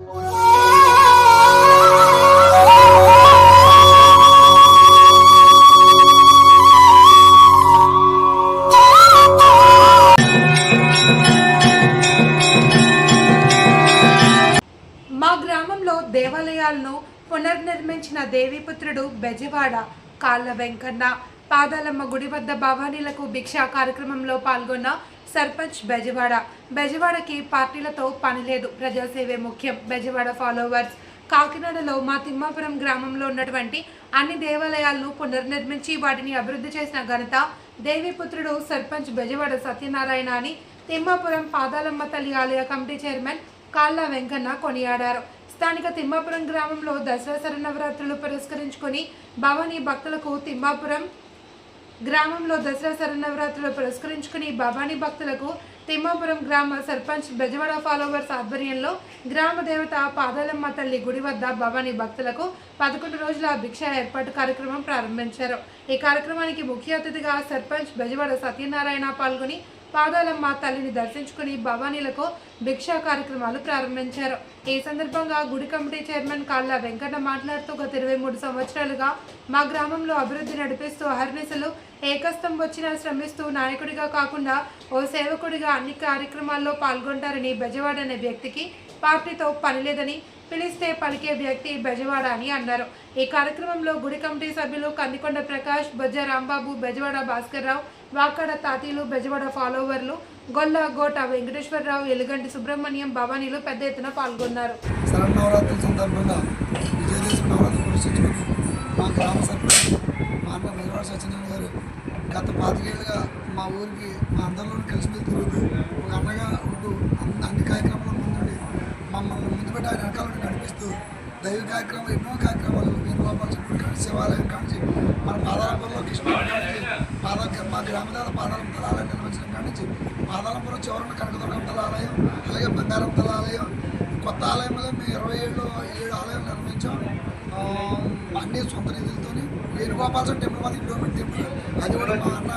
మా గ్రామంలో దేవాలయాలను పునర్నిర్మించిన దేవీపుత్రుడు బెజవాడ కాళ్ళ వెంకన్న పాదాలమ్మ గుడి వద్ద భవానీలకు భిక్ష కార్యక్రమంలో పాల్గొన్న సర్పంచ్ బెజవాడ. బెజవాడకి పార్టీలతో పని లేదు. ప్రజాసేవే ముఖ్యం. బెజవాడ ఫాలోవర్స్. కాకినాడలో మా తిమ్మాపురం గ్రామంలో ఉన్నటువంటి అన్ని దేవాలయాలను పునర్నిర్మించి వాటిని అభివృద్ధి చేసిన ఘనత దేవిపుత్రుడు సర్పంచ్ బెజవాడ సత్యనారాయణ అని తిమ్మాపురం పాదాలమ్మ తల్లి ఆలయ కమిటీ చైర్మన్ కాళ్ళ వెంకన్న కొనియాడారు. స్థానిక తిమ్మాపురం గ్రామంలో దసరా శరన్నవరాత్రులు పురస్కరించుకొని భవానీ భక్తులకు తిమ్మాపురం గ్రామంలో దసరా శరన్నవరాత్రులు పురస్కరించుకుని భవానీ భక్తులకు తిమ్మాపురం గ్రామ సర్పంచ్ బెజవాడ ఫాలోవర్స్ ఆధ్వర్యంలో గ్రామ దేవత పాదాలమ్మ తల్లి గుడి వద్ద భవానీ భక్తులకు పదకొండు రోజుల భిక్ష ఏర్పాటు కార్యక్రమం ప్రారంభించారు. ఈ కార్యక్రమానికి ముఖ్య అతిథిగా సర్పంచ్ బెజవాడ సత్యనారాయణ పాల్గొని పాదాలమ్మ తల్లిని దర్శించుకుని భవానీలకు భిక్షా కార్యక్రమాలు ప్రారంభించారు. ఈ సందర్భంగా గుడి కమిటీ చైర్మన్ కాళ్ళ వెంకట మాట్లాడుతూ గత ఇరవై మూడు సంవత్సరాలుగా మా గ్రామంలో అభివృద్ధి నడిపిస్తూ అహర్నిశలు ఏకస్తం వచ్చిన శ్రమిస్తూ నాయకుడిగా కాకుండా ఓ సేవకుడిగా అన్ని కార్యక్రమాల్లో పాల్గొంటారని బెజవాడ అనే వ్యక్తికి పార్టీతో పనిలేదని పిలిస్తే పలికే వ్యక్తి బెజవాడ అని అన్నారు. ఈ కార్యక్రమంలో గుడి కమిటీ సభ్యులు కందికొండ ప్రకాష్ బొజ్జ రాంబాబు బెజవాడ భాస్కర్ రావు వాకాడ తాతీలు బెజవాడ ఫాలోవర్లు గొల్ల గోట వెంకటేశ్వరరావు ఎలుగంటి సుబ్రహ్మణ్యం భవానీలు పెద్ద ఎత్తున పాల్గొన్నారు. శరన్నవరాత్రుల సందర్భంగా మా గ్రామ సర్పంచ్ మా అన్న బెజవాడ సత్యనారాయణ గారు గత పాతికేళ్ళుగా మా ఊరికి మా అందరిలో కలిసిమెలిసి తిరుగుతూ ఒక అన్నగా ఉంటూ అన్ని కార్యక్రమాలు కార్యక్రమాల మమ్మల్ని ముందు పెట్టి ఆయన వెనకాల నడిపిస్తూ దైవ కార్యక్రమాలు ఎన్నో కార్యక్రమాలు వేణుగోపాల చెప్పుడు కానీ శివాలయం కానీ మన పాదాలపురంలో కృష్ణ పాద మా గ్రామ పాదాలం తల ఆలయం నిర్మించడం కాడి నుంచి పాదాలపురం చివరన కనకదుర్గం తల ఆలయం అలాగే బంగారం తల ఆలయం కొత్త ఆలయంలో మేము ఇరవై ఏళ్ళు ఏడు ఆలయం నిర్మించాం. అన్ని సొంత నిధులతో వేణుగోపాలస్వామి టెంపుల్ మాది ఇండోమెంట్ టెంపుల్. అది కూడా మా అన్న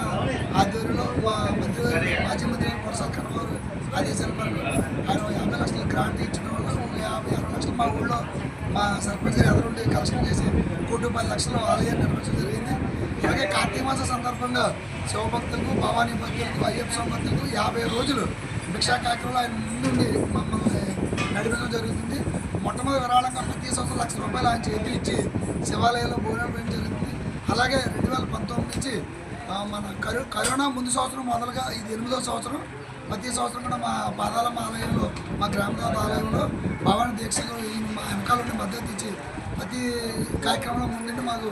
ఆధ్వర్యంలో మా మంత్రి మాజీ మంత్రి కొరసాల కన్నవారు ఆదేశాల మేరకు ఆయన యాభై లక్షల గ్రాంట్ ఇచ్చిన వల్ల ఒక యాభై అరవై లక్షలు మా ఊళ్ళో మా సర్పంచ్ గారు ఎదురుండి కలెక్షన్ చేసి కోటి పది లక్షల ఆలయాన్ని నిర్మించడం జరిగింది. అలాగే కార్తీక మాస సందర్భంగా శివభక్తులకు భవానీ భక్తులకు అయ్యప్ప స్వామి భక్తులకు యాభై రోజులు భిక్షా కార్యక్రమంలో ఆయన ముందుండి మమ్మల్ని నడిపించడం జరుగుతుంది. మొట్టమొదటి విరాళంగా ప్రతి సంవత్సరం లక్ష రూపాయలు ఆయన చేతి ఇచ్చి శివాలయంలో భోజనం వేయడం జరుగుతుంది. అలాగే రెండు వేల పంతొమ్మిది నుంచి మన కరో కరోనా ముందు సంవత్సరం మొదలుగా ఇది ఎనిమిదో సంవత్సరం. ప్రతి సంవత్సరం కూడా మా పాదాలమ్మ ఆలయంలో మా గ్రామదేవత ఆలయంలో భవాని దీక్షలు ఈ మా మద్దతు ఇచ్చి ప్రతి కార్యక్రమంలో ముందుండి మాకు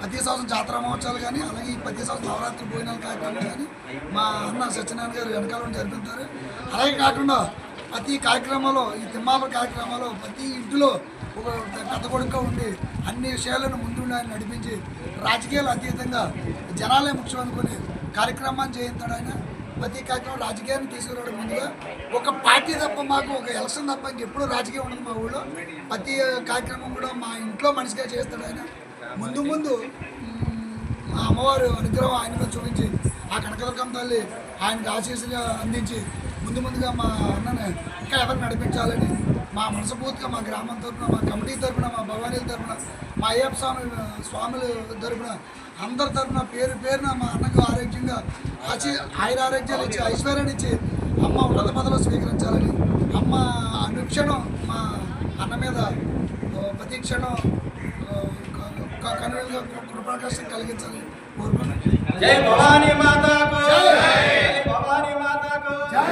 ప్రతి సంవత్సరం జాతర మహోత్సవాలు కానీ అలాగే ఈ ప్రతి సంవత్సరం నవరాత్రి భోజనాల కార్యక్రమాలు కానీ మా అన్న సత్యనారాయణ గారు వెనకాల జరుపుతారు అలాగే కాకుండా ప్రతి కార్యక్రమంలో ఈ తిమ్మాప కార్యక్రమంలో ప్రతి ఇంటిలో ఒక పెద్ద కొడుక ఉండి అన్ని విషయాలను ముందుండి ఆయన నడిపించి రాజకీయాలు అతీతంగా జనాలే ముఖ్యం అనుకుని కార్యక్రమాన్ని చేయించాడు ఆయన. ప్రతి కార్యక్రమం రాజకీయాన్ని తీసుకురావడం ముందుగా ఒక పార్టీ తప్ప మాకు ఒక ఎలక్షన్ తప్ప ఎప్పుడు రాజకీయం ఉండదు మా ఊళ్ళో. ప్రతి కార్యక్రమం కూడా మా ఇంట్లో మనిషిగా చేస్తాడు ఆయన. ముందు ముందు మా అమ్మవారు అనుగ్రహం ఆయన మీద చూపించి ఆ కనకదుర్గం తల్లి ఆయనకు ఆశీస్సుగా అందించి ముందు ముందుగా మా అన్నని ఇంకా ఎవరు నడిపించాలని మా మనస్ఫూర్తిగా మా గ్రామం తరపున మా కమిటీ తరపున మా భవానీల తరపున మా అయ్యప్ప స్వామి స్వాముల తరపున అందరి తరపున పేరు పేరున మా అన్నకు ఆరోగ్యంగా ఆశీ ఆయుర ఆరోగ్యాలు ఇచ్చి ఐశ్వర్యాన్ని ఇచ్చి అమ్మ ఉన్నత పదవులు స్వీకరించాలని అమ్మ అనుక్షణం మా అన్న మీద ఆ, ప్రతి క్షణం కనుగోలుగా కృపాకర్షణ కలిగించాలని కోరుకున్నాను జై భవానీ మాతాకు జై భవానీ మాతాకు జై!